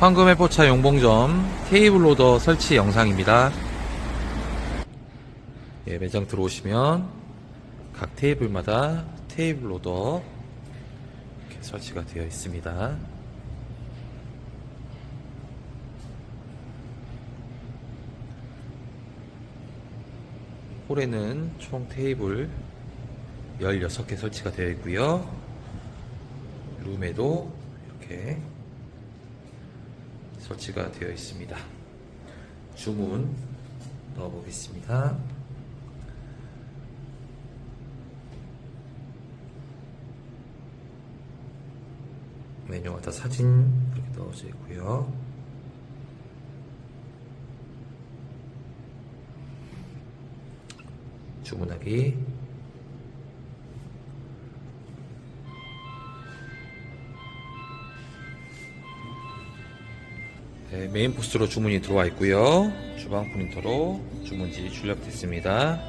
황금의 포차 용봉점 테이블 로더 설치 영상입니다. 예, 매장 들어오시면 각 테이블마다 테이블 로더 이렇게 설치가 되어 있습니다. 홀에는 총 테이블 16개 설치가 되어 있고요. 룸에도 이렇게 설치가 되어 있습니다. 주문 넣어 보겠습니다. 메뉴마다 사진 이렇게 넣어져 있고요. 주문하기 네, 메인 포스로 주문이 들어와 있고요. 주방 프린터로 주문지 출력됐습니다.